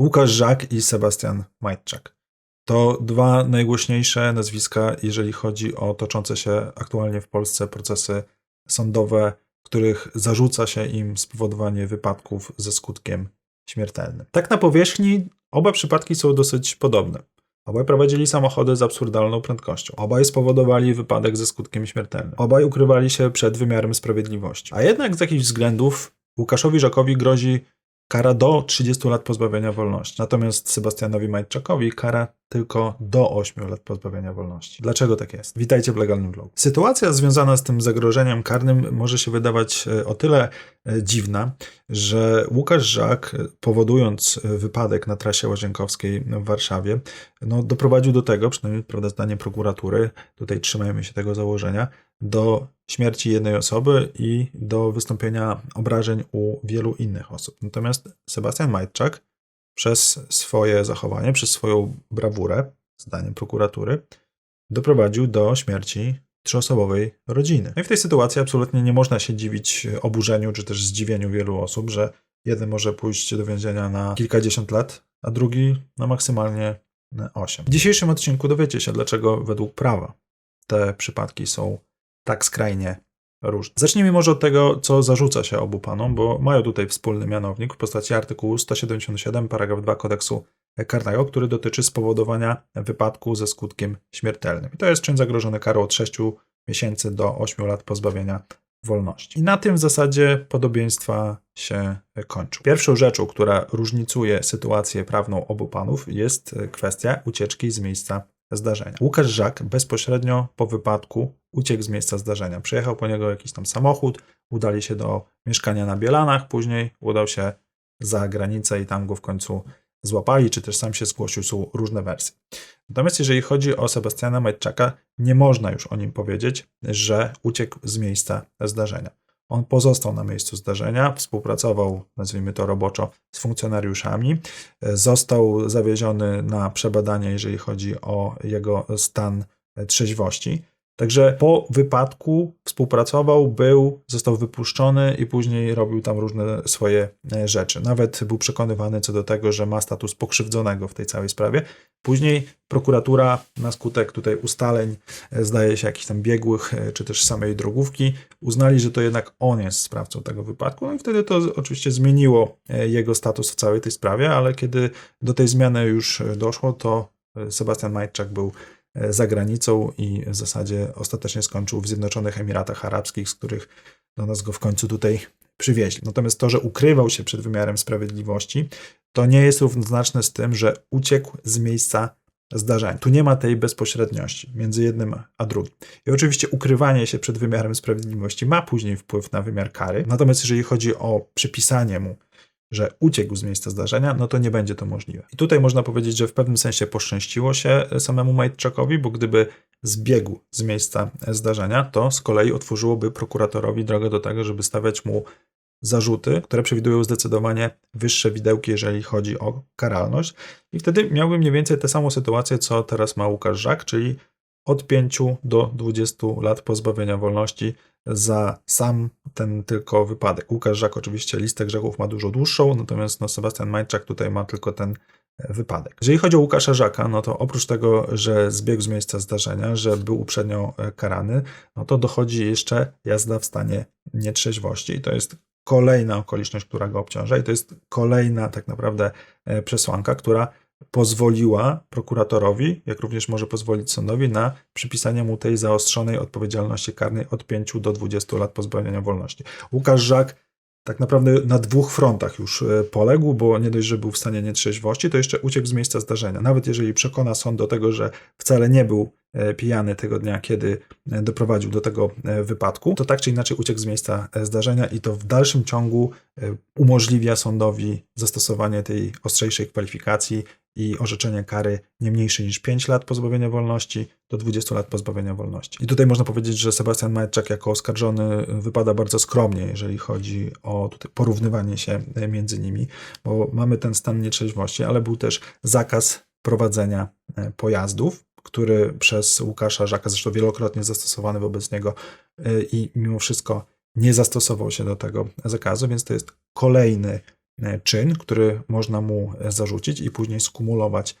Łukasz Żak i Sebastian Majczak. To dwa najgłośniejsze nazwiska, jeżeli chodzi o toczące się aktualnie w Polsce procesy sądowe, których zarzuca się im spowodowanie wypadków ze skutkiem śmiertelnym. Tak na powierzchni oba przypadki są dosyć podobne. Obaj prowadzili samochody z absurdalną prędkością. Obaj spowodowali wypadek ze skutkiem śmiertelnym. Obaj ukrywali się przed wymiarem sprawiedliwości. A jednak z jakichś względów Łukaszowi Żakowi grozi kara do 30 lat pozbawienia wolności. Natomiast Sebastianowi Majczakowi kara tylko do 8 lat pozbawienia wolności. Dlaczego tak jest? Witajcie w legalnym vlogu. Sytuacja związana z tym zagrożeniem karnym może się wydawać e, o tyle e, dziwna, że Łukasz Żak, e, powodując wypadek na trasie Łazienkowskiej w Warszawie, no, doprowadził do tego, przynajmniej prawda, zdaniem prokuratury, tutaj trzymajmy się tego założenia, do śmierci jednej osoby i do wystąpienia obrażeń u wielu innych osób. Natomiast Sebastian Majczak przez swoje zachowanie, przez swoją brawurę, zdaniem prokuratury, doprowadził do śmierci trzyosobowej rodziny. No i w tej sytuacji absolutnie nie można się dziwić oburzeniu czy też zdziwieniu wielu osób, że jeden może pójść do więzienia na kilkadziesiąt lat, a drugi na maksymalnie osiem. W dzisiejszym odcinku dowiecie się, dlaczego według prawa te przypadki są tak skrajnie różne. Zacznijmy może od tego, co zarzuca się obu panom, bo mają tutaj wspólny mianownik w postaci artykułu 177 paragraf 2 kodeksu karnego, który dotyczy spowodowania wypadku ze skutkiem śmiertelnym. I to jest czyn zagrożony karą od 6 miesięcy do 8 lat pozbawienia wolności. I na tym w zasadzie podobieństwa się kończą. Pierwszą rzeczą, która różnicuje sytuację prawną obu panów, jest kwestia ucieczki z miejsca zdarzenia. Łukasz Żak bezpośrednio po wypadku uciekł z miejsca zdarzenia. Przyjechał po niego jakiś tam samochód, udali się do mieszkania na Bielanach, później udał się za granicę i tam go w końcu złapali, czy też sam się zgłosił, są różne wersje. Natomiast jeżeli chodzi o Sebastiana Majczaka, nie można już o nim powiedzieć, że uciekł z miejsca zdarzenia. On pozostał na miejscu zdarzenia, współpracował, nazwijmy to roboczo, z funkcjonariuszami, został zawieziony na przebadanie, jeżeli chodzi o jego stan trzeźwości. Także po wypadku współpracował, był, został wypuszczony i później robił tam różne swoje e, rzeczy. Nawet był przekonywany co do tego, że ma status pokrzywdzonego w tej całej sprawie. Później prokuratura na skutek tutaj ustaleń, e, zdaje się jakichś tam biegłych, e, czy też samej drogówki, uznali, że to jednak on jest sprawcą tego wypadku. No i wtedy to oczywiście zmieniło jego status w całej tej sprawie, ale kiedy do tej zmiany już doszło, to Sebastian Majczak był za granicą i w zasadzie ostatecznie skończył w Zjednoczonych Emiratach Arabskich, z których do nas go w końcu tutaj przywieźli. Natomiast to, że ukrywał się przed wymiarem sprawiedliwości, to nie jest równoznaczne z tym, że uciekł z miejsca zdarzenia. Tu nie ma tej bezpośredniości między jednym a drugim. I oczywiście ukrywanie się przed wymiarem sprawiedliwości ma później wpływ na wymiar kary. Natomiast jeżeli chodzi o przypisanie mu że uciekł z miejsca zdarzenia, no to nie będzie to możliwe. I tutaj można powiedzieć, że w pewnym sensie poszczęściło się samemu Majtczakowi, bo gdyby zbiegł z miejsca zdarzenia, to z kolei otworzyłoby prokuratorowi drogę do tego, żeby stawiać mu zarzuty, które przewidują zdecydowanie wyższe widełki, jeżeli chodzi o karalność. I wtedy miałbym mniej więcej tę samą sytuację, co teraz ma Łukasz Żak, czyli od 5 do 20 lat pozbawienia wolności za sam ten tylko wypadek. Łukasz Żak oczywiście listę grzechów ma dużo dłuższą, natomiast no, Sebastian Majczak tutaj ma tylko ten e, wypadek. Jeżeli chodzi o Łukasza Żaka, no to oprócz tego, że zbiegł z miejsca zdarzenia, że był uprzednio e, karany, no to dochodzi jeszcze jazda w stanie nietrzeźwości i to jest kolejna okoliczność, która go obciąża i to jest kolejna tak naprawdę e, przesłanka, która pozwoliła prokuratorowi, jak również może pozwolić sądowi na przypisanie mu tej zaostrzonej odpowiedzialności karnej od 5 do 20 lat pozbawienia wolności. Łukasz Żak tak naprawdę na dwóch frontach już e, poległ, bo nie dość, że był w stanie nietrzeźwości, to jeszcze uciekł z miejsca zdarzenia. Nawet jeżeli przekona sąd do tego, że wcale nie był e, pijany tego dnia, kiedy e, doprowadził do tego wypadku, to tak czy inaczej uciekł z miejsca zdarzenia i to w dalszym ciągu umożliwia sądowi zastosowanie tej ostrzejszej kwalifikacji i orzeczenie kary nie mniejszej niż 5 lat pozbawienia wolności do 20 lat pozbawienia wolności. I tutaj można powiedzieć, że Sebastian Majczak jako oskarżony wypada bardzo skromnie, jeżeli chodzi o porównywanie się między nimi, bo mamy ten stan nietrzeźwości, ale był też zakaz prowadzenia e, pojazdów, który przez Łukasza Żaka, zresztą wielokrotnie zastosowany wobec niego e, i mimo wszystko nie zastosował się do tego zakazu, więc to jest kolejny e, czyn, który można mu zarzucić i później skumulować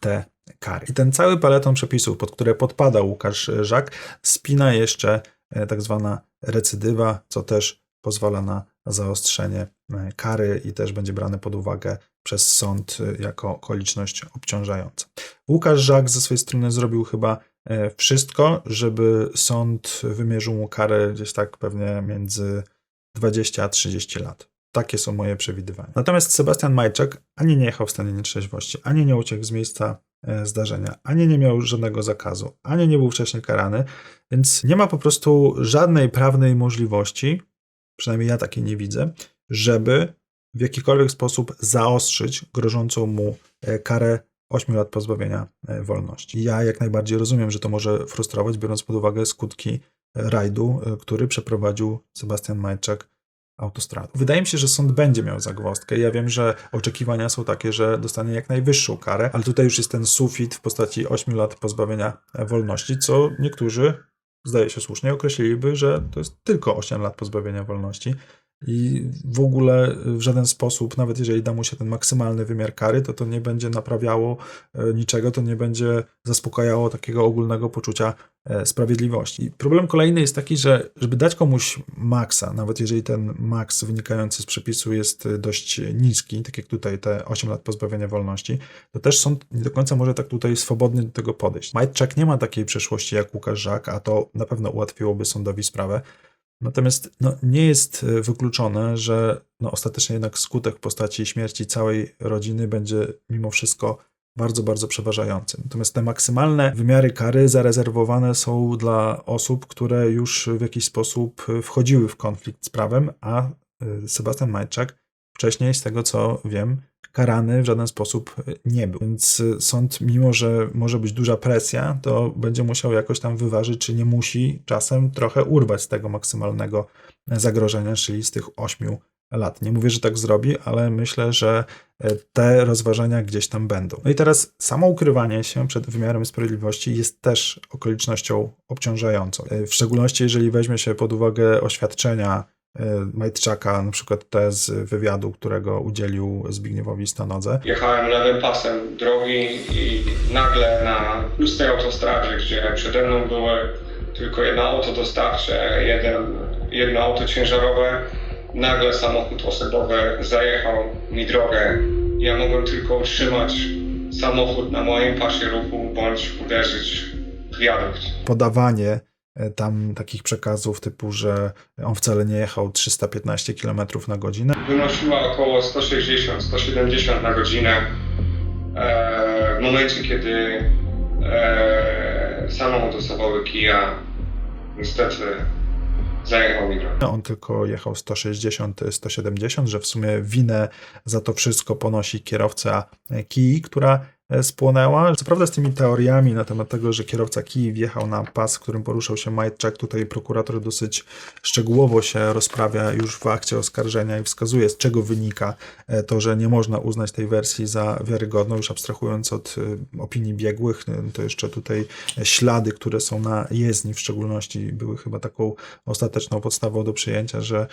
te kary. I ten cały paleton przepisów, pod które podpada Łukasz Żak, spina jeszcze e, tak zwana recydywa, co też pozwala na zaostrzenie e, kary i też będzie brane pod uwagę przez sąd e, jako okoliczność obciążająca. Łukasz Żak ze swojej strony zrobił chyba wszystko, żeby sąd wymierzył mu karę gdzieś tak pewnie między 20 a 30 lat. Takie są moje przewidywania. Natomiast Sebastian Majczak ani nie jechał w stanie nietrzeźwości, ani nie uciekł z miejsca e, zdarzenia, ani nie miał żadnego zakazu, ani nie był wcześniej karany, więc nie ma po prostu żadnej prawnej możliwości, przynajmniej ja takiej nie widzę, żeby w jakikolwiek sposób zaostrzyć grożącą mu e, karę 8 lat pozbawienia e, wolności. Ja jak najbardziej rozumiem, że to może frustrować, biorąc pod uwagę skutki rajdu, który przeprowadził Sebastian Majczak autostradą. Wydaje mi się, że sąd będzie miał zagwozdkę. Ja wiem, że oczekiwania są takie, że dostanie jak najwyższą karę, ale tutaj już jest ten sufit w postaci 8 lat pozbawienia wolności, co niektórzy, zdaje się słusznie, określiliby, że to jest tylko 8 lat pozbawienia wolności i w ogóle w żaden sposób, nawet jeżeli da mu się ten maksymalny wymiar kary, to to nie będzie naprawiało e, niczego, to nie będzie zaspokajało takiego ogólnego poczucia sprawiedliwości. problem kolejny jest taki, że żeby dać komuś maksa, nawet jeżeli ten maks wynikający z przepisu jest dość niski, tak jak tutaj te 8 lat pozbawienia wolności, to też sąd nie do końca może tak tutaj swobodnie do tego podejść. Majczak nie ma takiej przeszłości jak Łukasz Żak, a to na pewno ułatwiłoby sądowi sprawę. Natomiast no, nie jest e, wykluczone, że no, ostatecznie jednak skutek w postaci śmierci całej rodziny będzie mimo wszystko bardzo, bardzo przeważający. Natomiast te maksymalne wymiary kary zarezerwowane są dla osób, które już w jakiś sposób wchodziły w konflikt z prawem, a e, Sebastian Majczak wcześniej, z tego co wiem, karany w żaden sposób nie był. Więc sąd, mimo że może być duża presja, to będzie musiał jakoś tam wyważyć, czy nie musi czasem trochę urwać z tego maksymalnego zagrożenia, czyli z tych 8 lat. Nie mówię, że tak zrobi, ale myślę, że te rozważania gdzieś tam będą. No i teraz samo ukrywanie się przed wymiarem sprawiedliwości jest też okolicznością obciążającą. W szczególności, jeżeli weźmie się pod uwagę oświadczenia E, Majtczaka, na przykład te z wywiadu, którego udzielił Zbigniewowi Stanodze. Jechałem lewym pasem drogi i nagle na pustej autostradzie, gdzie przede mną były tylko jedno auto dostawcze, jedno auto ciężarowe, nagle samochód osobowy zajechał mi drogę. Ja mogłem tylko utrzymać samochód na moim pasie ruchu bądź uderzyć w wiadukt. Podawanie E, tam takich przekazów typu, że on wcale nie jechał 315 km na godzinę. Wynosiła około 160-170 na godzinę. E, w momencie, kiedy e, samochód osobowy Kia niestety zajechał. On tylko jechał 160-170, że w sumie winę za to wszystko ponosi kierowca Kii, która spłonęła. Co prawda z tymi teoriami na temat tego, że kierowca kij wjechał na pas, w którym poruszał się Majczak, tutaj prokurator dosyć szczegółowo się rozprawia już w akcie oskarżenia i wskazuje, z czego wynika e, to, że nie można uznać tej wersji za wiarygodną, już abstrahując od e, opinii biegłych, to jeszcze tutaj ślady, które są na jezdni w szczególności, były chyba taką ostateczną podstawą do przyjęcia, że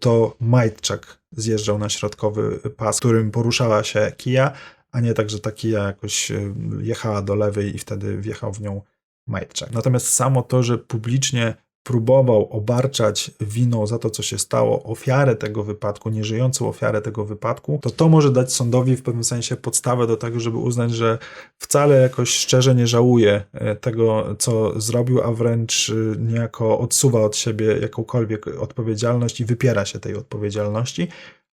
to Majczak zjeżdżał na środkowy pas, którym poruszała się kija, a nie tak, że ta kija jakoś e, jechała do lewej i wtedy wjechał w nią Majczak. Natomiast samo to, że publicznie próbował obarczać winą za to, co się stało, ofiarę tego wypadku, nieżyjącą ofiarę tego wypadku, to to może dać sądowi w pewnym sensie podstawę do tego, żeby uznać, że wcale jakoś szczerze nie żałuje e, tego, co zrobił, a wręcz e, niejako odsuwa od siebie jakąkolwiek odpowiedzialność i wypiera się tej odpowiedzialności,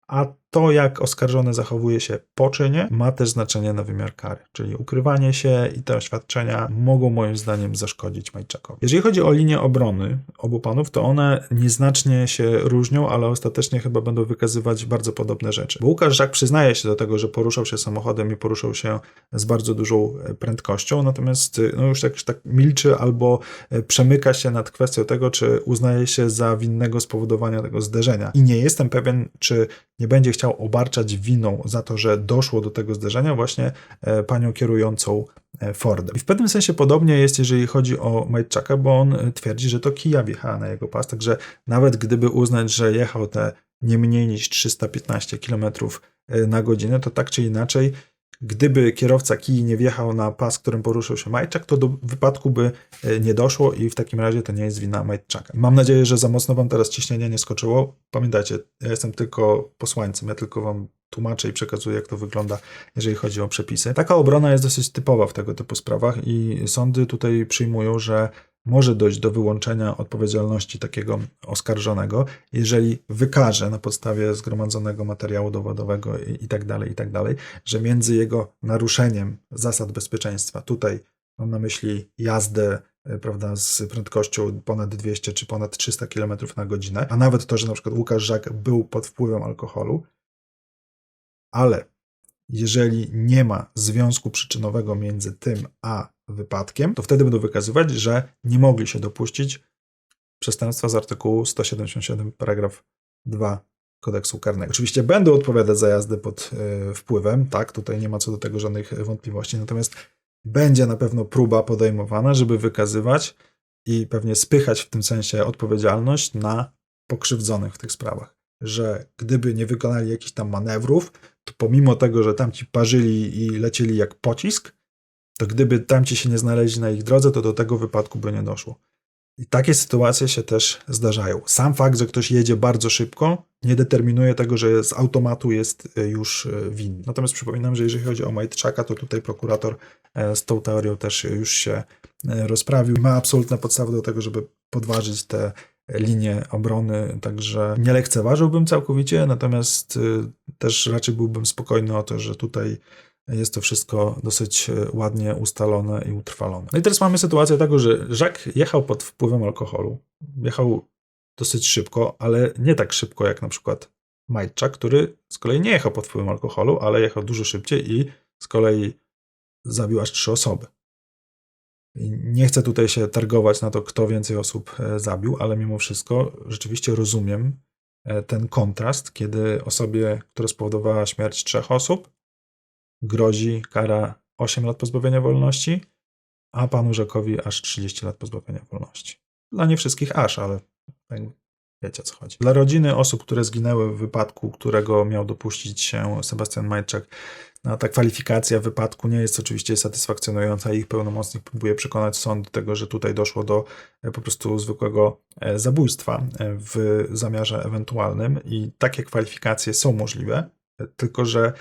a to, jak oskarżony zachowuje się po czynie, ma też znaczenie na wymiar kary. Czyli ukrywanie się i te oświadczenia mogą moim zdaniem zaszkodzić Majczakowi. Jeżeli chodzi o linię obrony obu panów, to one nieznacznie się różnią, ale ostatecznie chyba będą wykazywać bardzo podobne rzeczy. Bo Łukasz Żak przyznaje się do tego, że poruszał się samochodem i poruszał się z bardzo dużą prędkością, natomiast no już tak, tak milczy albo przemyka się nad kwestią tego, czy uznaje się za winnego spowodowania tego zderzenia. I nie jestem pewien, czy nie będzie chciał obarczać winą za to, że doszło do tego zderzenia właśnie e, panią kierującą e, Fordem. I w pewnym sensie podobnie jest, jeżeli chodzi o Majczaka, bo on twierdzi, że to kija wjechała na jego pas, także nawet gdyby uznać, że jechał te nie mniej niż 315 km na godzinę, to tak czy inaczej, gdyby kierowca kij nie wjechał na pas, którym poruszał się Majczak, to do wypadku by e, nie doszło i w takim razie to nie jest wina Majczaka. Mam nadzieję, że za mocno wam teraz ciśnienie nie skoczyło. Pamiętajcie, ja jestem tylko posłańcem, ja tylko wam tłumaczę i przekazuję, jak to wygląda, jeżeli chodzi o przepisy. Taka obrona jest dosyć typowa w tego typu sprawach i sądy tutaj przyjmują, że może dojść do wyłączenia odpowiedzialności takiego oskarżonego, jeżeli wykaże na podstawie zgromadzonego materiału dowodowego i, i tak tak że między jego naruszeniem zasad bezpieczeństwa, tutaj mam na myśli jazdę e, prawda, z prędkością ponad 200 czy ponad 300 km na godzinę, a nawet to, że na przykład Łukasz Żak był pod wpływem alkoholu, ale jeżeli nie ma związku przyczynowego między tym a wypadkiem, to wtedy będą wykazywać, że nie mogli się dopuścić przestępstwa z artykułu 177 paragraf 2 kodeksu karnego. Oczywiście będą odpowiadać za jazdę pod y, wpływem, tak, tutaj nie ma co do tego żadnych wątpliwości, natomiast będzie na pewno próba podejmowana, żeby wykazywać i pewnie spychać w tym sensie odpowiedzialność na pokrzywdzonych w tych sprawach. Że gdyby nie wykonali jakichś tam manewrów, to pomimo tego, że tamci parzyli i lecieli jak pocisk, to gdyby tamci się nie znaleźli na ich drodze, to do tego wypadku by nie doszło. I takie sytuacje się też zdarzają. Sam fakt, że ktoś jedzie bardzo szybko, nie determinuje tego, że z automatu jest e, już e, winny. Natomiast przypominam, że jeżeli chodzi o Majtczaka, to tutaj prokurator e, z tą teorią też już się rozprawił. Ma absolutne podstawy do tego, żeby podważyć te linie obrony, także nie lekceważyłbym całkowicie, natomiast też raczej byłbym spokojny o to, że tutaj jest to wszystko dosyć e, ładnie ustalone i utrwalone. No i teraz mamy sytuację taką, że Jacques jechał pod wpływem alkoholu. Jechał dosyć szybko, ale nie tak szybko jak na przykład Majczak, który z kolei nie jechał pod wpływem alkoholu, ale jechał dużo szybciej i z kolei zabił aż trzy osoby. I nie chcę tutaj się targować na to, kto więcej osób e, zabił, ale mimo wszystko rzeczywiście rozumiem e, ten kontrast, kiedy osobie, która spowodowała śmierć trzech osób, grozi kara 8 lat pozbawienia wolności, a panu Żakowi aż 30 lat pozbawienia wolności. Dla nie wszystkich aż, ale wiecie o co chodzi. Dla rodziny osób, które zginęły w wypadku, którego miał dopuścić się Sebastian Majczak, no, ta kwalifikacja wypadku nie jest oczywiście satysfakcjonująca. Ich pełnomocnik próbuje przekonać sąd do tego, że tutaj doszło do e, po prostu zwykłego e, zabójstwa e, w zamiarze ewentualnym i takie kwalifikacje są możliwe, tylko że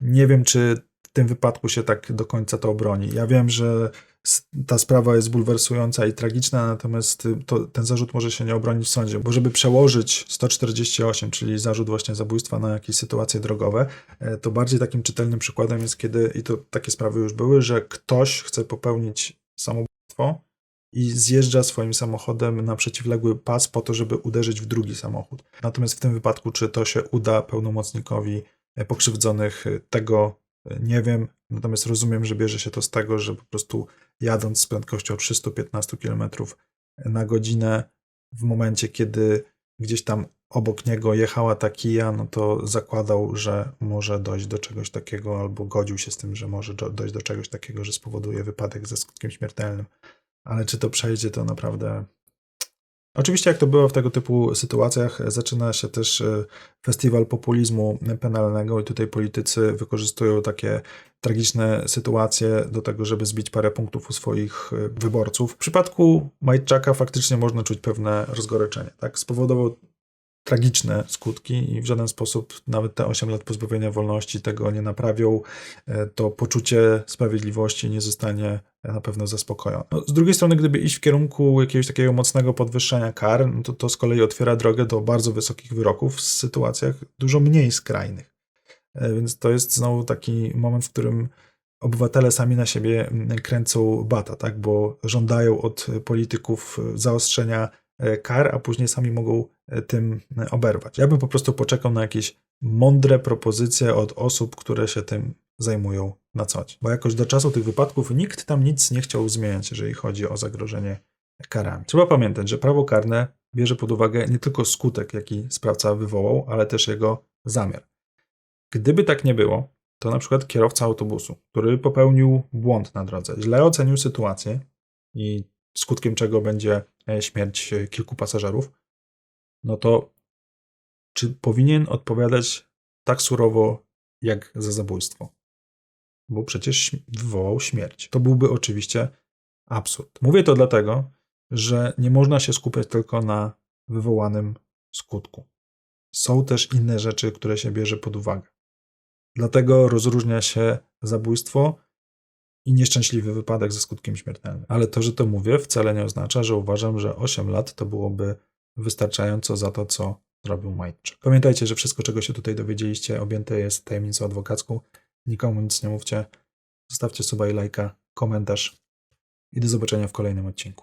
nie wiem, czy w tym wypadku się tak do końca to obroni. Ja wiem, że ta sprawa jest bulwersująca i tragiczna, natomiast to, ten zarzut może się nie obronić w sądzie, bo żeby przełożyć 148, czyli zarzut właśnie zabójstwa na jakieś sytuacje drogowe, e, to bardziej takim czytelnym przykładem jest kiedy, i to takie sprawy już były, że ktoś chce popełnić samobójstwo i zjeżdża swoim samochodem na przeciwległy pas po to, żeby uderzyć w drugi samochód. Natomiast w tym wypadku, czy to się uda pełnomocnikowi e, pokrzywdzonych, e, tego nie wiem, natomiast rozumiem, że bierze się to z tego, że po prostu jadąc z prędkością 315 km na godzinę, w momencie, kiedy gdzieś tam obok niego jechała ta kija, no to zakładał, że może dojść do czegoś takiego, albo godził się z tym, że może dojść do czegoś takiego, że spowoduje wypadek ze skutkiem śmiertelnym. Ale czy to przejdzie, to naprawdę Oczywiście, jak to było w tego typu sytuacjach, zaczyna się też e, festiwal populizmu penalnego i tutaj politycy wykorzystują takie tragiczne sytuacje do tego, żeby zbić parę punktów u swoich e, wyborców. W przypadku Majczaka faktycznie można czuć pewne rozgoryczenie. Tak? Spowodował tragiczne skutki i w żaden sposób nawet te 8 lat pozbawienia wolności tego nie naprawią. E, to poczucie sprawiedliwości nie zostanie na pewno zaspokojone. No, z drugiej strony, gdyby iść w kierunku jakiegoś takiego mocnego podwyższenia kar, no to to z kolei otwiera drogę do bardzo wysokich wyroków w sytuacjach dużo mniej skrajnych. E, więc to jest znowu taki moment, w którym obywatele sami na siebie mm, kręcą bata, tak? bo żądają od polityków zaostrzenia E, kar, a później sami mogą e, tym oberwać. Ja bym po prostu poczekał na jakieś mądre propozycje od osób, które się tym zajmują na co dzień. Bo jakoś do czasu tych wypadków nikt tam nic nie chciał zmieniać, jeżeli chodzi o zagrożenie karami. Trzeba pamiętać, że prawo karne bierze pod uwagę nie tylko skutek, jaki sprawca wywołał, ale też jego zamiar. Gdyby tak nie było, to na przykład kierowca autobusu, który popełnił błąd na drodze, źle ocenił sytuację i skutkiem czego będzie e, śmierć e, kilku pasażerów, no to czy powinien odpowiadać tak surowo jak za zabójstwo? Bo przecież wywołał śmierć. To byłby oczywiście absurd. Mówię to dlatego, że nie można się skupiać tylko na wywołanym skutku. Są też inne rzeczy, które się bierze pod uwagę. Dlatego rozróżnia się zabójstwo i nieszczęśliwy wypadek ze skutkiem śmiertelnym. Ale to, że to mówię, wcale nie oznacza, że uważam, że 8 lat to byłoby wystarczająco za to, co zrobił Majczak. Pamiętajcie, że wszystko, czego się tutaj dowiedzieliście, objęte jest tajemnicą adwokacką. Nikomu nic nie mówcie. Zostawcie suba i lajka, komentarz i do zobaczenia w kolejnym odcinku.